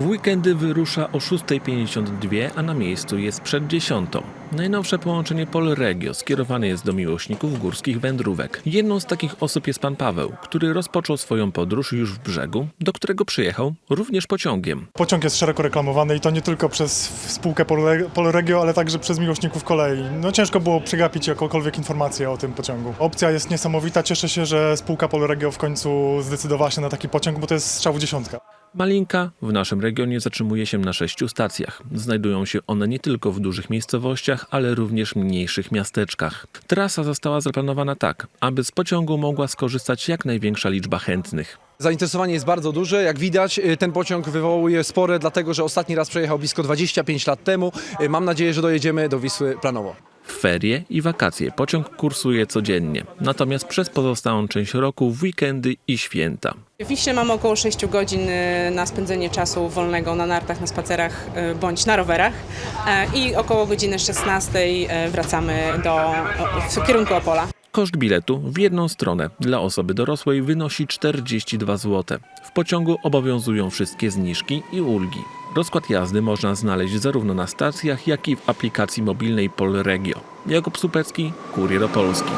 W weekendy wyrusza o 6.52, a na miejscu jest przed 10. Najnowsze połączenie Polregio skierowane jest do miłośników górskich wędrówek. Jedną z takich osób jest pan Paweł, który rozpoczął swoją podróż już w brzegu, do którego przyjechał również pociągiem. Pociąg jest szeroko reklamowany i to nie tylko przez spółkę Polre- Polregio, ale także przez miłośników kolei. No ciężko było przegapić jakąkolwiek informację o tym pociągu. Opcja jest niesamowita, cieszę się, że spółka Polregio w końcu zdecydowała się na taki pociąg, bo to jest strzał w dziesiątkę. Malinka w naszym regionie zatrzymuje się na sześciu stacjach. Znajdują się one nie tylko w dużych miejscowościach, ale również mniejszych miasteczkach. Trasa została zaplanowana tak, aby z pociągu mogła skorzystać jak największa liczba chętnych. Zainteresowanie jest bardzo duże. Jak widać, y, ten pociąg wywołuje spore, dlatego że ostatni raz przejechał blisko 25 lat temu. Y, Mam nadzieję, że dojedziemy do Wisły planowo. Ferie i wakacje pociąg kursuje codziennie, natomiast przez pozostałą część roku w weekendy i święta. W Wiśle mamy około 6 godzin y, na spędzenie czasu wolnego na nartach, na spacerach y, bądź na rowerach E, i około godziny 16 y, wracamy do, w kierunku Opola. Koszt biletu w jedną stronę dla osoby dorosłej wynosi 42 zł. W pociągu obowiązują wszystkie zniżki i ulgi. Rozkład jazdy można znaleźć zarówno na stacjach, jak i w aplikacji mobilnej Polregio. Jakub Supecki, Kurier Opolski.